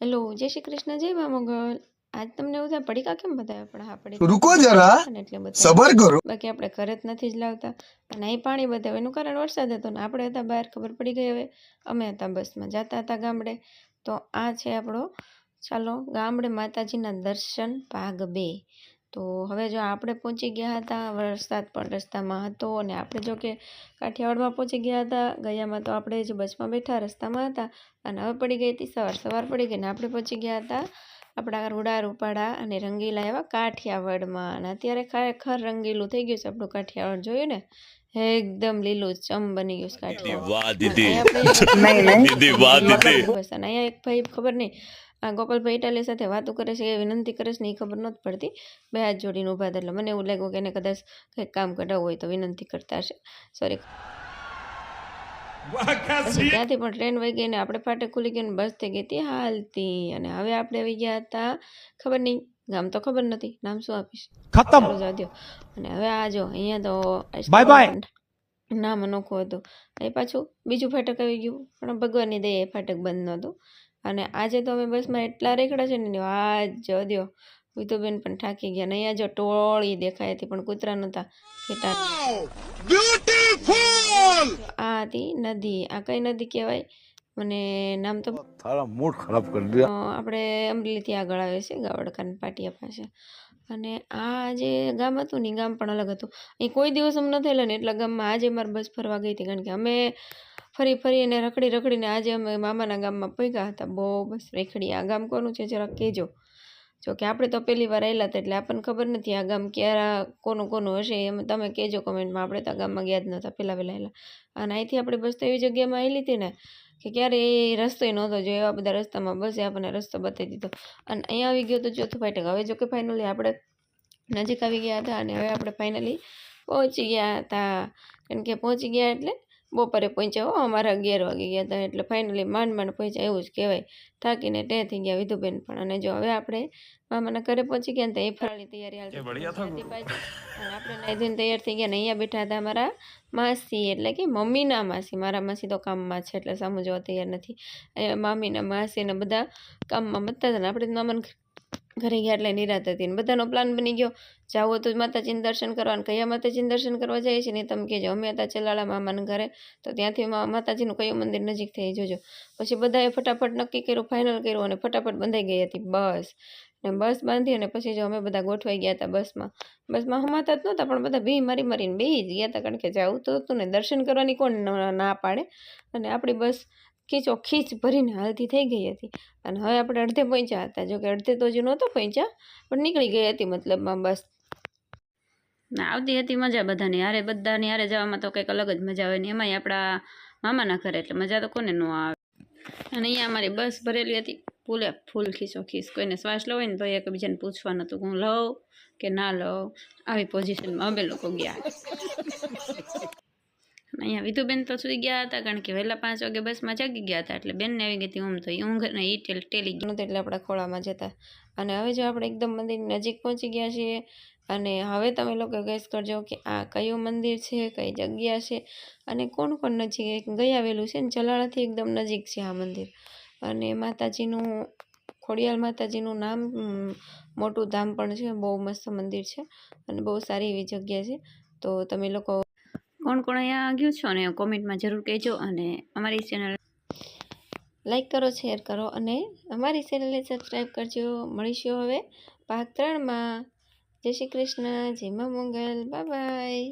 Hello જય શ્રી કૃષ્ણ જય મા મોગલ. આજ તમને એવું થાય પડીકા કેમ બતાવ્યા પણ આપણે રૂકો જરા એટલે સબર કરો. બાકી આપણે ઘરે જ નથી જ લાવતા. અને અહીં પાણી બતાવે એનું કારણ વરસાદ હતો ને આપણે હતા બહાર ખબર પડી ગઈ હવે. અમે હતા બસમાં જતા હતા ગામડે. તો આ છે આપણો ચાલો ગામડે માતાજીના દર્શન ભાગ બે. તો હવે જો આપણે પહોંચી ગયા હતા વરસાદ પણ રસ્તામાં હતો અને આપણે જો કે કાઠિયાવાડમાં પહોંચી ગયા હતા ગયામાં તો આપણે જ બસમાં બેઠા રસ્તામાં હતા અને હવે પડી ગઈ હતી સવાર સવાર પડી ગઈ ને આપણે પહોંચી ગયા હતા આપણા રૂડા રૂપાડા અને રંગીલા એવા કાઠિયાવાડમાં અને અત્યારે ખરેખર રંગીલું થઈ ગયું છે આપણું કાઠિયાવાડ જોયું ને? એકદમ લીલું ચમ બની ગયું છે કાઠિયાવાડ. વાહ દીદી અહીંયા આપણે- દીદી વાહ દીદી. બસ અને અહીંયા એક ભાઈ ખબર નહીં આ ગોપાલભાઈ ઇટાલી સાથે વાતો કરે છે એ વિનંતી કરે છે ને એ ખબર નહોતી પડતી. બે હાથ જોડીને ઊભા એટલે મને એવું લાગ્યું કે એને કદાચ કંઈક કામ કઢાવવું હોય તો વિનંતી કરતા હશે. સોરી ત્યાંથી પણ ટ્રેન વહી ગઈ ને આપણે ફાટે ખુલી ગઈ ને બસ થઈ ગઈ હતી હાલતી અને હવે આપણે આવી ગયા હતા ખબર નહીં ગામ તો ખબર નથી નામ શું આપીશ? ખતમ! અને હવે આ જો અહીંયા તો બાય બાય નામ અનોખું હતું. એ પાછું બીજું ફાટક આવી ગયું પણ ભગવાનની દયા એ ફાટક બંધ નહોતું. અને આજે તો અમે બસમાં એટલા રેખડા છે ને આ જવા દ્યો. વિધુબેન પણ થાકી ગયા ને અહીંયા જો ટોળી દેખાય હતી પણ કૂતરા નહોતા આ હતી નદી આ કઈ નદી કહેવાય? મને નામ તો તારા મૂડ ખરાબ કરી દિયા આપણે અમરેલીથી આગળ આવે છે ગાવડકાન પાટિયા પાસે. અને આ જે ગામ હતું ને ગામ પણ અલગ હતું. અહીં કોઈ દિવસ અમ ન થયેલા ને એટલા ગામમાં આજે મારે બસ ફરવા ગઈ હતી કારણ કે અમે ફરી ફરી એને રખડી રખડીને આજે અમે મામાના ગામમાં પહોંચ્યા હતા. બહુ બસ રેખડી. આ ગામ કોનું છે જરાક કહેજો. જો કે આપણે તો પહેલી વાર આવેલા હતા એટલે આપણને ખબર નથી આ ગામ ક્યારે, કોનું કોનું હશે એમ. તમે કહેજો કોમેન્ટમાં. આપણે તો આ ગામમાં ગયા જ નહોતા પહેલાં પહેલાં આવેલા અને અહીંથી આપણે બસ તો એવી જગ્યામાં આવેલી હતી ને કે ક્યારે એ રસ્તોય નહોતો જો એવા બધા રસ્તામાં બસે આપણને રસ્તો બતાવી દીધો. અને અહીંયા આવી ગયો તો ચોથું ફાટક. હવે જો કે ફાઇનલી આપણે નજીક આવી ગયા હતા અને હવે આપણે ફાઇનલી પહોંચી ગયા હતા. કારણ કે પહોંચી ગયા એટલે બપોરે પહોંચ્યા હો અમારા અગિયાર વાગી ગયા હતા એટલે ફાઇનલી માંડ માંડ પહોંચ્યા એવું જ કહેવાય. થાકીને ટે થઈ ગયા વિધુબેન પણ. અને જો હવે આપણે મામાના ઘરે પહોંચી ગયા ને તો એ ફરાળની તૈયારી હાલતી આપણે નાઈ ધોઈને તૈયાર થઈ ગયા ને અહીંયા બેઠા હતા અમારા માસી એટલે કે મમ્મીના માસી. મારા માસી તો કામમાં છે એટલે સામું જોવા તૈયાર નથી. મામીના માસી ને બધા કામમાં બધા હતા ને આપણે મામાના ઘરે ગયા એટલે નિરાત હતી બધાનો પ્લાન બની ગયો. જાવ તો માતાજીને દર્શન કરવા કયા માતાજીને દર્શન કરવા જાય છે ને તમે કહેજો. અમે હતા ચલાળા મામાના ઘરે, તો ત્યાંથી માતાજીનું કયું મંદિર નજીક થઈ જોજો. પછી બધાએ ફટાફટ નક્કી કર્યું ફાઇનલ કર્યું અને ફટાફટ બંધાઈ ગઈ હતી બસ. ને બસ બાંધી અને પછી જો અમે બધા ગોઠવાઈ ગયા હતા બસમાં. બસમાં હમાતા જ નહોતા, પણ બધા ભી મારી મારીને બે જ ગયા હતા. કારણ કે જવું તો હતું ને, દર્શન કરવાની કોણ ના પાડે. અને આપણી બસ ખીચો, ખીચ ભરીને હાલતી થઈ ગઈ હતી. અને હવે આપણે અડધે પહોંચ્યા હતા. જો કે અડધે તો હજુ નહોતો પહોંચ્યા પણ નીકળી ગઈ હતી મતલબમાં બસ. ના, આવતી હતી મજા બધાની. હારે બધાની હારે જવામાં તો કંઈક અલગ જ મજા આવે ને એમાંય આપણા મામાના ઘરે એટલે મજા તો કોને ન આવે. અને અહીંયા અમારી બસ ભરેલી હતી. ફૂલે ફૂલ ખીચો, ખીચ. કોઈને શ્વાસ લો હોય ને તો એકબીજાને પૂછવાનું હતું, હું લઉં કે ના લઉં? આવી પોઝિશનમાં અમે લોકો ગયા. અહીંયા વિધુબેન તો સુઈ ગયા હતા, કારણ કે વહેલા પાંચ વાગે બસમાં જાગી ગયા હતા, એટલે બેનને આવી ગઈ હતી ઊંઘ, તો ઊંઘ ને એ ટેલ, ટેલી ગયું એટલે આપણા ખોળામાં જતા. અને હવે જો આપણે એકદમ મંદિરની નજીક પહોંચી ગયા છીએ, અને હવે તમે લોકો ગેસ કરજો કે આ કયું મંદિર છે, કઈ જગ્યા છે, અને કોણ કોણ નજીક ગઈ આવેલું છે ને ચલાળાથી એકદમ નજીક છે આ મંદિર. અને માતાજીનું, ખોડિયાલ માતાજીનું નામ મોટું ધામ પણ છે, બહુ મસ્ત મંદિર છે, અને બહુ સારી એવી જગ્યા છે. તો તમે લોકો કોણ કોણ અહીંયા ગયું છો ને કોમેન્ટમાં જરૂર કહેજો અને અમારી ચેનલ લાઈક કરો, શેર કરો અને અમારી ચેનલને સબસ્ક્રાઈબ કરજો. મળીશું હવે ભાગ ત્રણમાં. જય શ્રી કૃષ્ણ, જય મંગલ. Bye bye.